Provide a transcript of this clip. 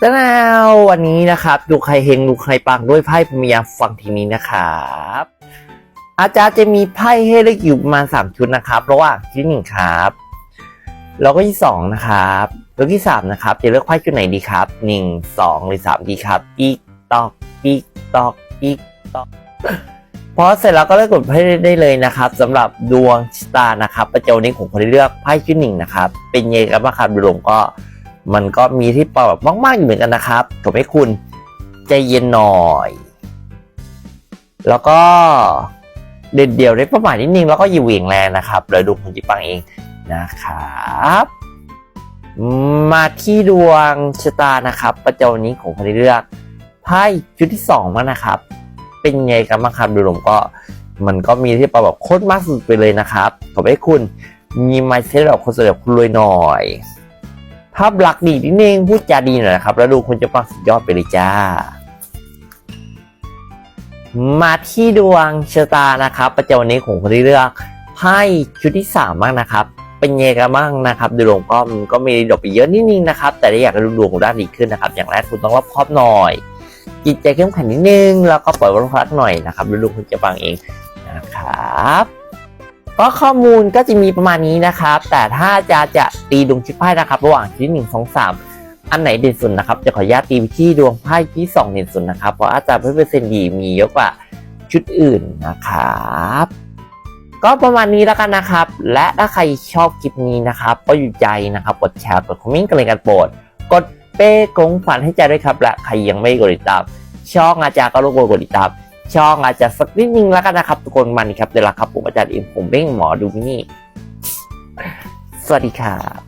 แล้ววันนี้นะครับดูใครเฮงดูใครปังด้วยไพ่พรหมยาฟังทีนี้นะครับอาจารย์จะมีไพ่ให้เลือกอยู่ประมาณสามชุดนะครับระหว่างที่หนึ่งครับแล้วก็ที่สองนะครับแล้วที่สามนะครับจะเลือกไพ่ชุดไหนดีครับหนึ่งสองหรือสามดีครับอีกตอกอีกตอกอีกตอกพอเสร็จแล้วก็เลือกกดไพ่ได้เลยนะครับสำหรับดวงชะตานะครับประจำวันนี้ผมคนที่เลือกไพ่ชุดหนึ่งนะครับเป็นเยกับมาครับดูลงก็ มันก็มีที่เปราแบบมากๆอยู่เหมือนกันนะครับขอให้คุณใจเย็นหน่อย แล้วก็เด็ดเดี่ยวได้ประมาณนิดนึงแล้วก็อย่าเหวี่ยงแรงนะครับเดี๋ยดูคุณจิปังเองนะครับ มาที่ดวงชะตานะครับ ประจำวันนี้ของคนที่เลือกไพ่ชุดที่สองมางนะครับ เป็นไงกันบ้างครับดูลมก็มันก็มีที่เปราแบบโคตรมากสุดไปเลยนะครับขอให้คุณมีไมเซตแบบคนเสวยบคุณรวยหน่อย ภาพลักดีนิดนึงพูดจาดีหน่อยนะครับ แล้วดูคุณจะปังสุดยอดไปเลยจ้า มาที่ดวงชะตานะครับ ประจำวันนี้ของคนที่เลือกไพ่ชุดที่สามบ้างนะครับ เป็นไงกันบ้างนะครับดูดวงก็มันก็มีดอกไปเยอะนิดนึงนะครับ แต่ถ้าอยากดูดวงด้านดีขึ้นนะครับ อย่างแรกคุณต้องรอบคอบหน่อย จิตใจเข้มแข็งนิดนึง แล้วก็ปล่อยวันพักหน่อยนะครับดูดวงคุณจะปังเองนะครับ ก็ข้อมูลก็จะมีประมาณนี้นะครับ แต่ถ้าจะจะตีดวงชุดไพ่นะครับ ระหว่างชุดหนึ่งสองสามอันไหนเด่นสุดนะครับ จะขออนุญาตตีไปที่ดวงไพ่ที่สองเด่นสุดนะครับ เพราะอาจารย์เปอร์เซ็นต์ดีมีเยอะกว่าชุดอื่นนะครับ ก็ประมาณนี้แล้วกันนะครับ และถ้าใครชอบคลิปนี้นะครับ ก็อยู่ใจนะครับ กดแชร์กดคอมเมนต์กันเลยกันโปรดกดเป้กงฝันให้ใจด้วยครับ และใครยังไม่กดติดตามช่องอาจารย์ก็รบกวนกดติดตาม ช่องอาจจะสักนิดนึงแล้วกันนะครับ ทุกคนมันครับเดี๋ยวละครับผมอาจารย์เอ็มผมเบ้งหมอดูมินี่ สวัสดีครับ